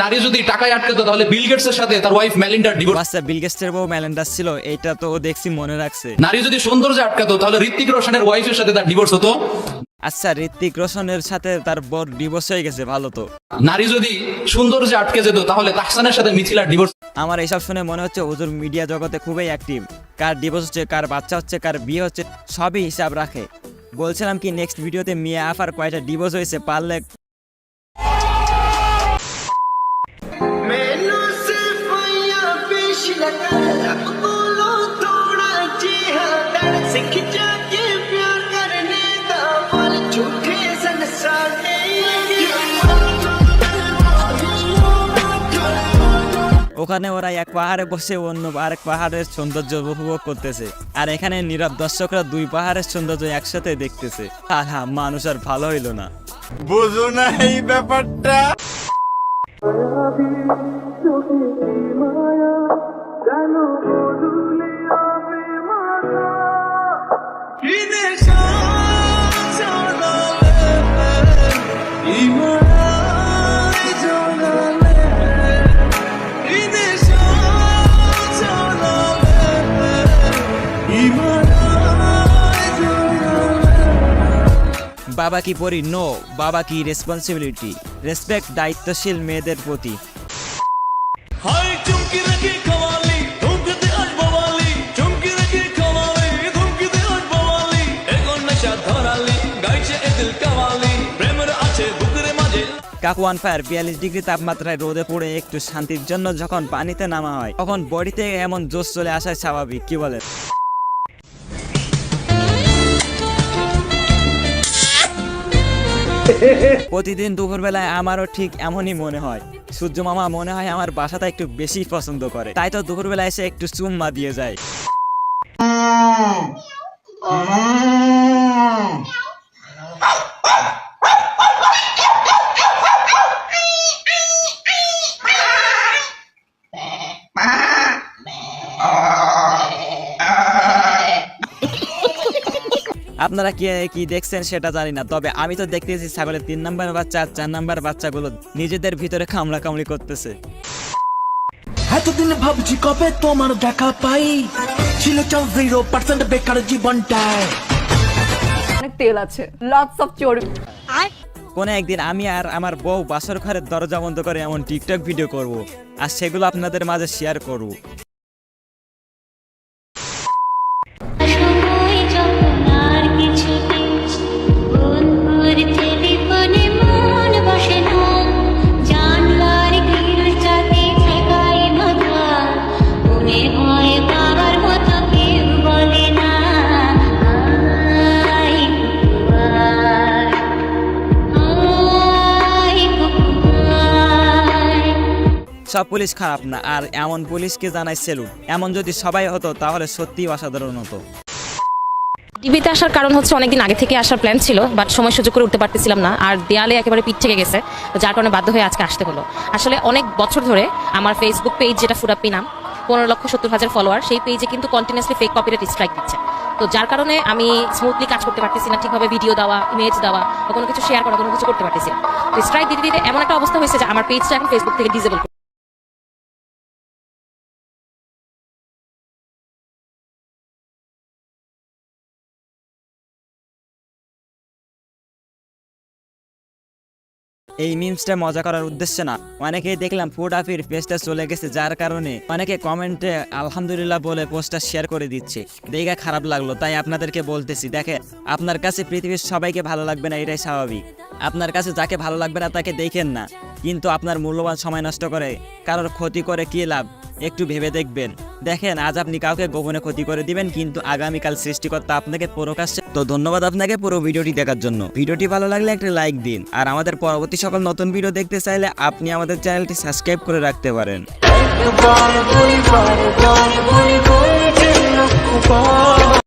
নারী যদি টাকায় আটকাতো তাহলে বিল গেটসের সাথে তার ওয়াইফ মেলিন্ডার ডিভোর্স বাচ্চা বিলগেস্টের বউ ম্যালেন্ডাস ছিল এইটা তো দেখছি মনে রাখছে। নারী যদি সৌন্দর্যে আটকাতো তাহলে ঋত্বিক রোশনের ওয়াইফের সাথে তার ডিভোর্স হতো। আচ্ছা ঋত্বিক রোশনের সাথে তার বর ডিভোর্স হয়ে গেছে ভালো তো। নারী যদি সৌন্দর্যে আটকে যেত তাহলে তাহসানের সাথে মিথিলার ডিভোর্স আমার এইসব শুনে মনে হচ্ছে ওজুর মিডিয়া জগতে খুবই অ্যাক্টিভ কার ডিভোর্স হচ্ছে কার বাচ্চা হচ্ছে কার বিয়ে হচ্ছে সবই হিসাব রাখে। বলছিলাম কি নেক্সট ভিডিওতে মিয়া আফার কয়টা ডিভোর্স হয়েছে পারলে ওখানে ওরা এক পাহাড়ে বসে অন্য আরেক পাহাড়ের সৌন্দর্য উপভোগ করতেছে। আর এখানে নীরব দর্শকরা দুই পাহাড়ের সৌন্দর্য একসাথে দেখতেছে। আর হ্যাঁ মানুষ আর ভালো হইল না। বুঝো না এই ব্যাপারটা। বাবা কি পড়ি নো বাবা কি রেসপন্সিবিলিটি রেসপেক্ট দায়িত্বশীল মেয়েদের প্রতি। কাকু ওয়ান ফায়ার বিয়াল্লিশ ডিগ্রি তাপমাত্রায় রোদে পড়ে একটু শান্তির জন্য যখন পানিতে নামা হয় তখন বডিতে এমন জোশ চলে আসায় স্বাভাবিক কি বলেন? প্রতিদিন দুপুরবেলায় আমারও ঠিক এমনই মনে হয় সূর্য মামা মনে হয় আমার বাসাটা একটু বেশি পছন্দ করে তাই তো দুপুরবেলা এসে একটু চুম্মা দিয়ে যায় আপনারা কি কি দেখছেন সেটা জানি না তবে আমি তো দেখতেছি ছাগলের তিন নাম্বার বাচ্চা আর চার নাম্বার বাচ্চাগুলো নিজেদের ভিতরে কামড়া কামড়ি করতেছে। এতদিন ভাবছি কবে তোমার দেখা পাই? ছিল চাও জিরো পার্সেন্ট বেকার জীবনটায়। অনেক তেল আছে লটস অফ চর্বি। কোনো একদিন আমি আর আমার বউ বাসর ঘরের দরজা বন্ধ করে এমন টিকটক ভিডিও করব আর সেগুলো আপনাদের মাঝে শেয়ার করব। সব পুলিশ খারাপ না, আর এমন পুলিশকে জানাই সেলুট এমন যদি সবাই হতো, তাহলে সত্যিই অসাধারণ হতো। টিভিতে আসার কারণ হচ্ছে অনেকদিন আগে থেকে আসার প্ল্যান ছিল বাট সময় সুযোগ করে উঠতে পারতেছিলাম না, আর দেয়ালে একেবারে পিঠ থেকে গেছে, যার কারণে বাধ্য হয়ে আজকে আসতে হলো। আসলে অনেক বছর ধরে আমার ফেসবুক পেজ যেটা ফুরাপ্পি নাম, পনেরো লক্ষ সত্তর হাজার ফলোয়ার সেই পেজে কিন্তু কন্টিনিউসলি ফেক কপিরাইট স্ট্রাইক দিচ্ছে। তো যার কারণে আমি স্মুথলি কাজ করতে পারতেছি না, ঠিকভাবে ভিডিও দেওয়া ইমেজ দেওয়া, বা কোনো কিছু শেয়ার করা, কোনো কিছু করতে পারতেছি না। স্ট্রাইক দিতে দিতে এমন একটা অবস্থা হয়েছে যে আমার পেজটা এখন ফেসবুক থেকে ডিজেবল এই মিমসটা মজা করার উদ্দেশ্যে না। অনেকেই দেখলাম ফুড আফির পেজটা চলে গেছে, যার কারণে অনেকে কমেন্টে আলহামদুলিল্লাহ বলে পোস্টটা শেয়ার করে দিচ্ছে। দেখা খারাপ লাগল, তাই আপনাদেরকে বলতেছি দেখে আপনার কাছে পৃথিবীর সবাইকে ভালো লাগবে না, এটাই স্বাভাবিক। আপনার কাছে যাকে ভালো লাগবে না তাকে দেখেন না। কিন্তু আপনার মূল্যবান সময় নষ্ট করে। কারোর ক্ষতি করে কি লাভ? একটু ভেবে দেখবেন। দেখেন, আজ আপনি কাউকে গোপনে ক্ষতি করে দিবেন, কিন্তু আগামীকাল সৃষ্টিকর্তা আপনাকে প্রকাশ্যে তো ধন্যবাদ আপনাকে পুরো ভিডিওটি দেখার জন্য। ভিডিওটি ভালো লাগলে একটা লাইক দিন। আর আমাদের পরবর্তী সকল নতুন ভিডিও দেখতে চাইলে আপনি আমাদের চ্যানেলটি সাবস্ক্রাইব করে রাখতে পারেন।